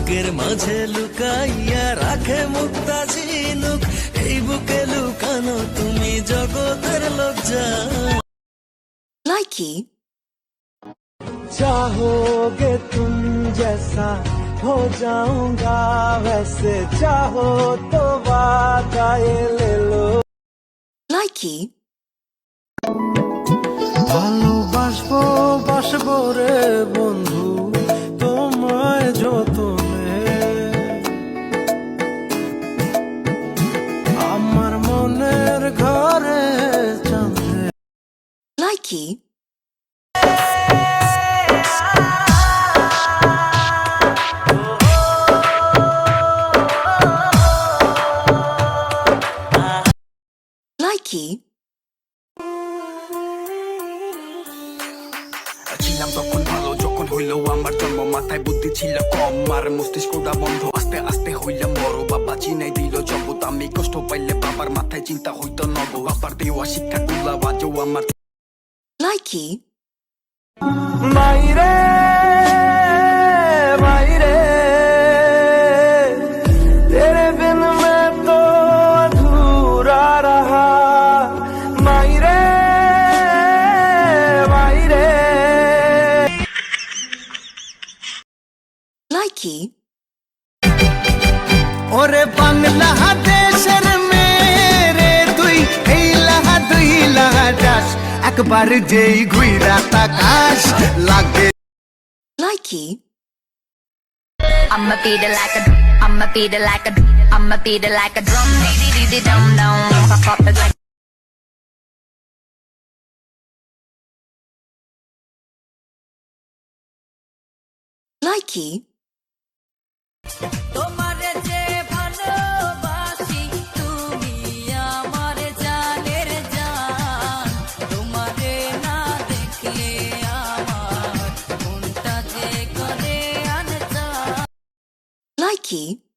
বুকের মাঝে লুকাইয়া রাখে মুক্তা ঝিনুক এই বুকে লুকানো তুমি জগতের লজ্জা Likey. चाहोगे तुम जैसा हो जाऊंगा वैसे चाहो तो वादा ये ले लो Likey. ছিলাম তখন ভালো যখন হইল আমার জন্ম, মাথায় বুদ্ধি ছিল কম আর মস্তিষ্কটা বন্ধ আস্তে আস্তে হইলাম বড়, বাবা, চিনাই দিল জগৎ আমি কষ্ট পাইলে বাবার মাথায় চিন্তা হইতো নব, বাবার দেওয়া শিক্ষা গুলা বাজও আমার কি? বাইরে বাইরে তেরে বিন মে তো অধুরা রহা। বাইরে বাইরে লাইকি ওরে বাংলা হাতে একবার যেই ঘুইরা তাকাস লাগে Likey. I'ma beat it like a, I'ma beat it like a, I'ma beat it like a drum. Dee dee dee dee dum dum. Pop up it like. Likey. আমার